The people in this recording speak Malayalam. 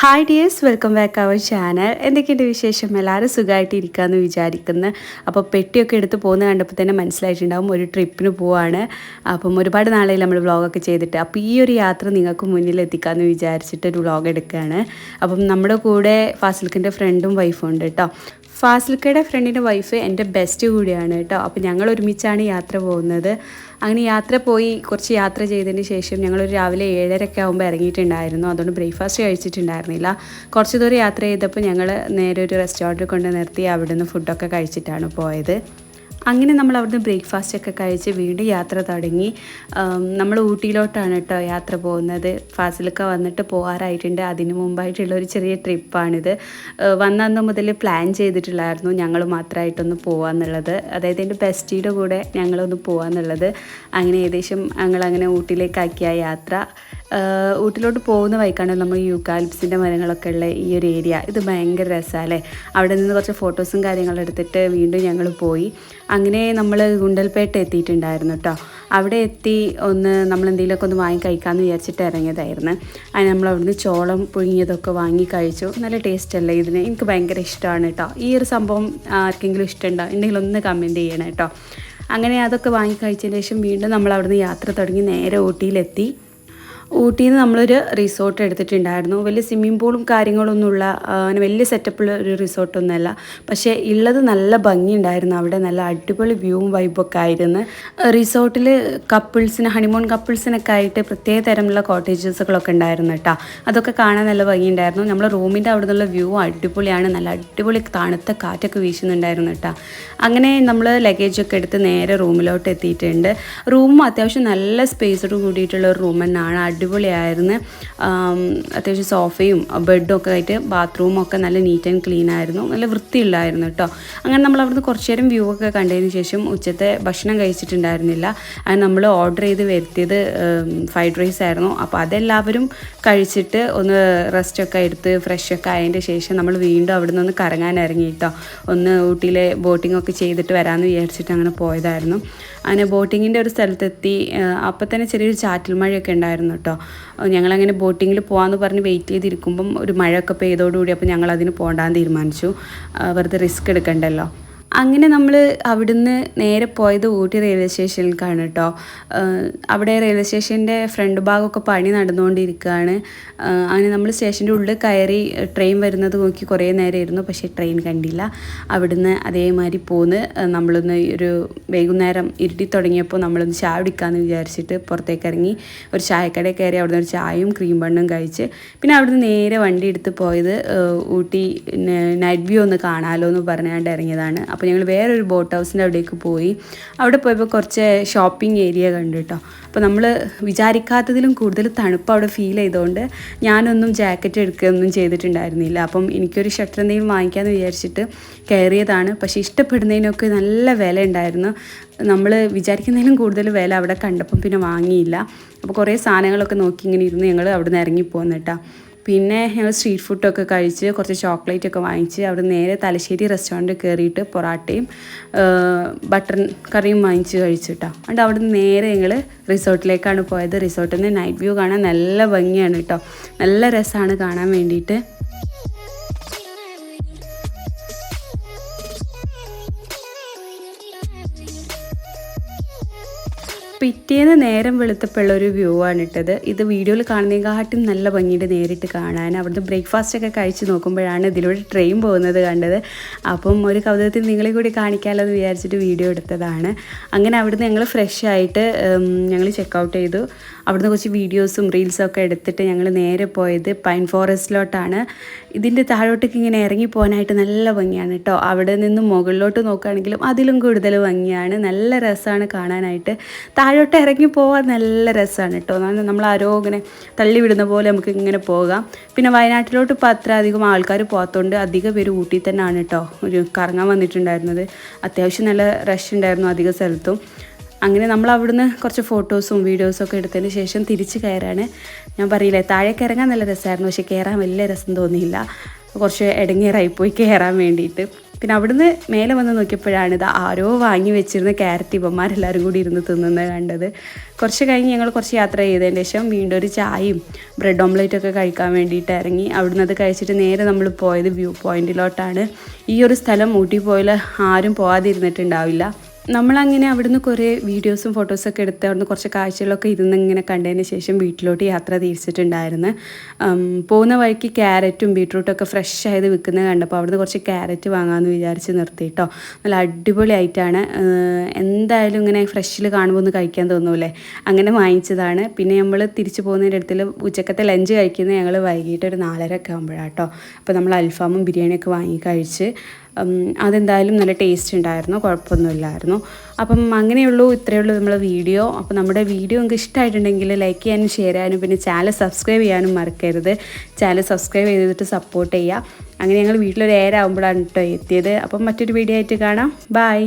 Hi dears welcome back our channel എന്തൊക്കെയുണ്ട് വിശേഷം? എല്ലാവരും സുഖമായിട്ട് ഇരിക്കാമെന്ന് വിചാരിക്കുന്നു. അപ്പോൾ പെട്ടിയൊക്കെ എടുത്ത് പോകുന്ന കണ്ടപ്പോൾ തന്നെ മനസ്സിലായിട്ടുണ്ടാവും ഒരു ട്രിപ്പിന് പോവാണ്. അപ്പം ഒരുപാട് നാളെ നമ്മൾ വ്ളോഗൊക്കെ ചെയ്തിട്ട്. അപ്പോൾ ഈ ഒരു യാത്ര നിങ്ങൾക്ക് മുന്നിൽ എത്തിക്കാമെന്ന് വിചാരിച്ചിട്ട് ഒരു വ്ളോഗ് എടുക്കുകയാണ് അപ്പം നമ്മുടെ കൂടെ ഫാസിൽക്കിന്റെ ഫ്രണ്ടും വൈഫും ഉണ്ട് കേട്ടോ ഫാസിൽക്കയുടെ ഫ്രണ്ടിന്റെ വൈഫ് എന്റെ ബെസ്റ്റ് കൂടിയാണ് കേട്ടോ അപ്പോൾ ഞങ്ങൾ ഒരുമിച്ചാണ് യാത്ര പോകുന്നത്. അങ്ങനെ യാത്ര പോയി കുറച്ച് യാത്ര ചെയ്തതിന് ശേഷം ഞങ്ങളൊരു രാവിലെ ഏഴരയ്ക്ക് ആകുമ്പോൾ ഇറങ്ങിയിട്ടുണ്ടായിരുന്നു. അതുകൊണ്ട് ബ്രേക്ക്ഫാസ്റ്റ് കഴിച്ചിട്ടുണ്ടായിരുന്നില്ല. കുറച്ച് ദൂരം യാത്ര ചെയ്തപ്പോൾ ഞങ്ങൾ നേരെ ഒരു റെസ്റ്റോറന്റിൽ കൊണ്ട് നിർത്തി അവിടുന്ന് ഫുഡൊക്കെ കഴിച്ചിട്ടാണ് പോയത്. അങ്ങനെ നമ്മൾ അവിടുന്ന് ബ്രേക്ക്ഫാസ്റ്റ് ഒക്കെ കഴിച്ച് വീണ്ടും യാത്ര തുടങ്ങി. നമ്മൾ ഊട്ടിയിലോട്ടാണ് കേട്ടോ യാത്ര പോകുന്നത്. ഫാസിലൊക്കെ വന്നിട്ട് പോകാറായിട്ടുണ്ട് അതിന് മുമ്പായിട്ടുള്ള ഒരു ചെറിയ ട്രിപ്പാണിത്. വന്നന്ന് മുതൽ പ്ലാൻ ചെയ്തിട്ടുള്ളായിരുന്നു ഞങ്ങൾ മാത്രമായിട്ടൊന്ന് പോകാമെന്നുള്ളത് അതായത് എന്റെ ബെസ്റ്റിയുടെ കൂടെ ഞങ്ങളൊന്ന് പോകാമെന്നുള്ളത് അങ്ങനെ ഏകദേശം ഞങ്ങളങ്ങനെ ഊട്ടിയിലേക്കാക്കിയ യാത്ര. ഊട്ടിലോട്ട് പോകുന്ന വഴിക്കാണ് നമ്മൾ യൂക്കാലിപ്സിന്റെ മരങ്ങളൊക്കെ ഉള്ള ഈ ഒരു ഏരിയ ഇത് ഭയങ്കര രസമല്ലേ അവിടെ നിന്ന് കുറച്ച് ഫോട്ടോസും കാര്യങ്ങളും എടുത്തിട്ട് വീണ്ടും ഞങ്ങൾ പോയി. അങ്ങനെ നമ്മൾ ഗുണ്ടൽപേട്ട എത്തിയിട്ടുണ്ടായിരുന്നു കേട്ടോ അവിടെ എത്തി ഒന്ന് നമ്മൾ എന്തെങ്കിലുമൊക്കെ ഒന്ന് വാങ്ങി കഴിക്കാമെന്ന് വിചാരിച്ചിട്ട് ഇറങ്ങിയതായിരുന്നു. അതിന് നമ്മൾ അവിടുന്ന് ചോളം പുഴുങ്ങിയതൊക്കെ വാങ്ങി കഴിച്ചു. നല്ല ടേസ്റ്റ് അല്ലേ ഇതിന്? എനിക്ക് ഭയങ്കര ഇഷ്ടമാണ് കേട്ടോ ഈ ഒരു സംഭവം ആർക്കെങ്കിലും ഇഷ്ടമുണ്ടോ? ഉണ്ടെങ്കിൽ ഒന്ന് കമന്റ് ചെയ്യണം കേട്ടോ അങ്ങനെ അതൊക്കെ വാങ്ങി കഴിച്ചതിന് ശേഷം വീണ്ടും നമ്മൾ അവിടുന്ന് യാത്ര തുടങ്ങി നേരെ ഊട്ടിയിലെത്തി. ഊട്ടിയിൽ നിന്ന് നമ്മളൊരു റിസോർട്ട് എടുത്തിട്ടുണ്ടായിരുന്നു. വലിയ സ്വിമ്മിംഗ് പൂളും കാര്യങ്ങളൊന്നുമുള്ള അങ്ങനെ വലിയ സെറ്റപ്പുള്ള ഒരു റിസോർട്ടൊന്നുമല്ല പക്ഷേ ഉള്ളത് നല്ല ഭംഗിയുണ്ടായിരുന്നു. അവിടെ നല്ല അടിപൊളി വ്യൂവും വൈബൊക്കെ ആയിരുന്നു. റിസോർട്ടിൽ കപ്പിൾസിന് ഹണിമൂൺ കപ്പിൾസിനൊക്കെ ആയിട്ട് പ്രത്യേക തരമുള്ള കോട്ടേജസുകളൊക്കെ ഉണ്ടായിരുന്നു കേട്ടോ. അതൊക്കെ കാണാൻ നല്ല ഭംഗിയുണ്ടായിരുന്നു. നമ്മൾ റൂമിന്റെ അവിടെ നിന്നുള്ള വ്യൂ അടിപൊളിയാണ്. നല്ല അടിപൊളി തണുത്ത കാറ്റൊക്കെ വീശുന്നുണ്ടായിരുന്നു കേട്ടോ. അങ്ങനെ നമ്മൾ ലഗേജൊക്കെ എടുത്ത് നേരെ റൂമിലോട്ട് എത്തിയിട്ടുണ്ട്. റൂമും അത്യാവശ്യം നല്ല സ്പേസോട് കൂടിയിട്ടുള്ള ഒരു റൂം തന്നെയാണ്. അടിപൊളിയായിരുന്നു. അത്യാവശ്യം സോഫയും ബെഡും ഒക്കെ ആയിട്ട് ബാത്റൂമും ഒക്കെ നല്ല നീറ്റ് ആൻഡ് ക്ലീൻ ആയിരുന്നു. നല്ല വൃത്തിയുള്ളായിരുന്നു കേട്ടോ. അങ്ങനെ നമ്മൾ അവിടുന്ന് കുറച്ച് നേരം വ്യൂ ഒക്കെ കണ്ടതിന് ശേഷം ഉച്ചത്തെ ഭക്ഷണം കഴിച്ചിട്ടുണ്ടായിരുന്നില്ല. അത് നമ്മൾ ഓർഡർ ചെയ്ത് വരുത്തിയത് ഫ്രൈഡ് റൈസ് ആയിരുന്നു. അപ്പോൾ അതെല്ലാവരും കഴിച്ചിട്ട് ഒന്ന് റെസ്റ്റൊക്കെ എടുത്ത് ഫ്രഷ് ഒക്കെ ആയതിന്റെ ശേഷം നമ്മൾ വീണ്ടും അവിടെ നിന്ന് കറങ്ങാൻ ഇറങ്ങി കേട്ടോ. ഒന്ന് ഊട്ടിയിലെ ബോട്ടിംഗ് ഒക്കെ ചെയ്തിട്ട് വരാമെന്ന് വിചാരിച്ചിട്ട് അങ്ങനെ പോയതായിരുന്നു. അങ്ങനെ ബോട്ടിങ്ങിന്റെ ഒരു സ്ഥലത്തെത്തി അപ്പോൾ തന്നെ ചെറിയൊരു ചാറ്റൽ മഴയൊക്കെ ഉണ്ടായിരുന്നു കേട്ടോ. ഞങ്ങളങ്ങനെ ബോട്ടിങ്ങിൽ പോകാമെന്ന് പറഞ്ഞ് വെയിറ്റ് ചെയ്തിരിക്കുമ്പം ഒരു മഴയൊക്കെ പെയ്തോടുകൂടി അപ്പോൾ ഞങ്ങൾ അതിന് പോകാൻ തീരുമാനിച്ചു വെറുതെ റിസ്ക് എടുക്കണ്ടല്ലോ. അങ്ങനെ നമ്മൾ അവിടുന്ന് നേരെ പോയത് ഊട്ടി റെയിൽവേ സ്റ്റേഷനിലേക്കാണ് കേട്ടോ അവിടെ റെയിൽവേ സ്റ്റേഷന്റെ ഫ്രണ്ട് ഭാഗമൊക്കെ പണി നടന്നുകൊണ്ടിരിക്കുകയാണ്. അങ്ങനെ നമ്മൾ സ്റ്റേഷന്റെ ഉള്ളിൽ കയറി ട്രെയിൻ വരുന്നത് നോക്കി കുറേ നേരം ഇരുന്നു പക്ഷേ ട്രെയിൻ കണ്ടില്ല. അവിടുന്ന് അതേമാതിരി പോന്ന് നമ്മളൊന്ന് ഒരു വൈകുന്നേരം ഇരുട്ടി തുടങ്ങിയപ്പോൾ നമ്മളൊന്ന് ചായ കുടിക്കാമെന്ന് വിചാരിച്ചിട്ട് പുറത്തേക്ക് ഇറങ്ങി ഒരു ചായക്കടയിൽ കയറി അവിടുന്ന് ഒരു ചായയും ക്രീം ബണ്ണും കഴിച്ച് പിന്നെ അവിടുന്ന് നേരെ വണ്ടി എടുത്ത് പോയത് ഊട്ടി നൈറ്റ് വ്യൂ ഒന്ന് കാണാമല്ലോ എന്ന് പറഞ്ഞുകൊണ്ട് ഇറങ്ങിയതാണ് അപ്പോൾ ഞങ്ങൾ വേറൊരു ബോട്ട് ഹൗസിന്റെ അവിടേക്ക് പോയി. അവിടെ പോയപ്പോൾ കുറച്ച് ഷോപ്പിംഗ് ഏരിയ കണ്ടു കേട്ടോ അപ്പോൾ നമ്മൾ വിചാരിക്കാത്തതിലും കൂടുതൽ തണുപ്പ് അവിടെ ഫീൽ ചെയ്തുകൊണ്ട് ഞാനൊന്നും ജാക്കറ്റ് എടുക്കുകയൊന്നും ചെയ്തിട്ടുണ്ടായിരുന്നില്ല. അപ്പം എനിക്കൊരു ഷട്ടർ എന്തെങ്കിലും വാങ്ങിക്കാമെന്ന് വിചാരിച്ചിട്ട് കയറിയതാണ്. പക്ഷേ ഇഷ്ടപ്പെടുന്നതിനൊക്കെ നല്ല വില ഉണ്ടായിരുന്നു. നമ്മൾ വിചാരിക്കുന്നതിലും കൂടുതൽ വില അവിടെ കണ്ടപ്പം പിന്നെ വാങ്ങിയില്ല. അപ്പോൾ കുറേ സാധനങ്ങളൊക്കെ നോക്കി ഇങ്ങനെ ഇരുന്ന് ഞങ്ങൾ അവിടെ നിന്ന് ഇറങ്ങി പോന്നിട്ടാ പിന്നെ ഞങ്ങൾ സ്ട്രീറ്റ് ഫുഡൊക്കെ കഴിച്ച് കുറച്ച് ചോക്ലേറ്റ് ഒക്കെ വാങ്ങിച്ച് അവിടെ നേരെ തലശ്ശേരി റെസ്റ്റോറന്റ് കയറിയിട്ട് പൊറാട്ടയും ബട്ടർ കറിയും വാങ്ങിച്ച് കഴിച്ചിട്ടാ. അതുകൊണ്ട് അവിടെ നേരെ ഞങ്ങൾ റിസോർട്ടിലേക്കാണ് പോയത്. റിസോർട്ടിൽ നിന്ന് നൈറ്റ് വ്യൂ കാണാൻ നല്ല ഭംഗിയാണ് കേട്ടോ. നല്ല രസമാണ് കാണാൻ വേണ്ടിയിട്ട്. പിറ്റേന്ന് നേരം വെളുത്തപ്പുള്ള ഒരു വ്യൂ ആണ് ഇട്ടത്. ഇത് വീഡിയോയിൽ കാണുന്നതിനെക്കാട്ടും നല്ല ഭംഗിയുടെ നേരിട്ട് കാണാൻ അവിടുന്ന് ബ്രേക്ക്ഫാസ്റ്റ് ഒക്കെ കഴിച്ച് നോക്കുമ്പോഴാണ് ഇതിലൂടെ ട്രെയിൻ പോകുന്നത് കണ്ടത്. അപ്പം ഒരു കൗതുകത്തിൽ നിങ്ങളെ കൂടി കാണിക്കാമല്ലോ എന്ന് വിചാരിച്ചിട്ട് വീഡിയോ എടുത്തതാണ്. അങ്ങനെ അവിടുന്ന് ഞങ്ങൾ ഫ്രഷ് ആയിട്ട് ഞങ്ങൾ ചെക്കൗട്ട് ചെയ്തു. അവിടുന്ന് കുറച്ച് വീഡിയോസും റീൽസും ഒക്കെ എടുത്തിട്ട് ഞങ്ങൾ നേരെ പോയത് പൈൻ ഫോറസ്റ്റിലോട്ടാണ് ഇതിന്റെ താഴോട്ടേക്ക് ഇങ്ങനെ ഇറങ്ങി പോകാനായിട്ട് നല്ല ഭംഗിയാണ് കേട്ടോ അവിടെ നിന്ന് മുകളിലോട്ട് നോക്കുകയാണെങ്കിലും അതിലും കൂടുതൽ ഭംഗിയാണ്. നല്ല രസമാണ് കാണാനായിട്ട്. താഴോട്ട് ഇറങ്ങി പോകാൻ നല്ല രസമാണ് കേട്ടോ. നമ്മൾ ആരോ ഇങ്ങനെ തള്ളിവിടുന്ന പോലെ നമുക്ക് ഇങ്ങനെ പോകാം. പിന്നെ വയനാട്ടിലോട്ട് ഇപ്പോൾ അത്ര അധികം ആൾക്കാർ പോകാത്തതുകൊണ്ട് അധികം പേര് ഊട്ടി തന്നെയാണ് കേട്ടോ. ഒരു കറങ്ങാൻ വന്നിട്ടുണ്ടായിരുന്നത്. അത്യാവശ്യം നല്ല റഷ് ഉണ്ടായിരുന്നു അധിക സ്ഥലത്തും. അങ്ങനെ നമ്മൾ അവിടുന്ന് കുറച്ച് ഫോട്ടോസും വീഡിയോസും ഒക്കെ എടുത്തതിന് ശേഷം തിരിച്ച് കയറാണ്. ഞാൻ പറയില്ലേ താഴേക്ക് ഇറങ്ങാൻ നല്ല രസമായിരുന്നു. പക്ഷേ കയറാൻ വലിയ രസം തോന്നിയില്ല. കുറച്ച് ഇടങ്ങേറായിപ്പോയി കയറാൻ വേണ്ടിയിട്ട്. പിന്നെ അവിടുന്ന് മേലെ വന്ന് നോക്കിയപ്പോഴാണ് ഇത് ആരോ വാങ്ങി വെച്ചിരുന്ന ക്യാരറ്റ് ഇവന്മാരെല്ലാവരും കൂടി ഇരുന്ന് തിന്നുന്നത് കണ്ടത്. കുറച്ച് കഴിഞ്ഞ് ഞങ്ങൾ കുറച്ച് യാത്ര ചെയ്തതിന് ശേഷം വീണ്ടും ഒരു ചായയും ബ്രെഡ് ഓംലേറ്റ് ഒക്കെ കഴിക്കാൻ വേണ്ടിയിട്ട് ഇറങ്ങി. അവിടുന്ന് അത് കഴിച്ചിട്ട് നേരെ നമ്മൾ പോയത് വ്യൂ പോയിന്റിലോട്ടാണ്. ഈ ഒരു സ്ഥലം ഊട്ടി പോയാൽ ആരും പോകാതിരുന്നിട്ടുണ്ടാവില്ല നമ്മളങ്ങനെ അവിടുന്ന് കുറേ വീഡിയോസും ഫോട്ടോസൊക്കെ എടുത്ത് അവിടുന്ന് കുറച്ച് കാഴ്ചകളൊക്കെ ഇരുന്ന് ഇങ്ങനെ കണ്ടതിന് ശേഷം വീട്ടിലോട്ട് യാത്ര തിരിച്ചിട്ടുണ്ടായിരുന്നു. പോകുന്ന വഴിക്ക് ക്യാരറ്റും ബീട്രൂട്ടൊക്കെ ഫ്രഷ് ആയത് വിൽക്കുന്നത് കണ്ടപ്പോൾ അവിടുന്ന് കുറച്ച് ക്യാരറ്റ് വാങ്ങാമെന്ന് വിചാരിച്ച് നിർത്തി കേട്ടോ നല്ല അടിപൊളിയായിട്ടാണ്. എന്തായാലും ഇങ്ങനെ ഫ്രഷിൽ കാണുമ്പോൾ ഒന്ന് കഴിക്കാൻ തോന്നൂലേ അങ്ങനെ വാങ്ങിച്ചതാണ്. പിന്നെ നമ്മൾ തിരിച്ചു പോകുന്നതിന്റെ അടുത്തിൽ ഉച്ചക്കത്തെ ലഞ്ച് കഴിക്കുന്നത് ഞങ്ങൾ വൈകിട്ട് ഒരു നാലര ഒക്കെ ആകുമ്പോഴാട്ടോ അപ്പോൾ നമ്മൾ അൽഫാമും ബിരിയാണിയൊക്കെ വാങ്ങി കഴിച്ച് അതെന്തായാലും നല്ല ടേസ്റ്റ് ഉണ്ടായിരുന്നു കുഴപ്പമൊന്നുമില്ലായിരുന്നു. അപ്പം അങ്ങനെയുള്ളൂ ഇത്രയേ ഉള്ളൂ നമ്മളെ വീഡിയോ. അപ്പോൾ നമ്മുടെ വീഡിയോ നിങ്ങൾക്ക് ഇഷ്ടമായിട്ടുണ്ടെങ്കിൽ ലൈക്ക് ചെയ്യാനും ഷെയർ ചെയ്യാനും പിന്നെ ചാനൽ സബ്സ്ക്രൈബ് ചെയ്യാനും മറക്കരുത്. ചാനൽ സബ്സ്ക്രൈബ് ചെയ്തിട്ട് സപ്പോർട്ട് ചെയ്യുക. അങ്ങനെ ഞങ്ങൾ വീട്ടിലൊരു ഏരാകുമ്പോഴാണ് കേട്ടോ എത്തിയത്. അപ്പം മറ്റൊരു വീഡിയോ ആയിട്ട് കാണാം. ബായ്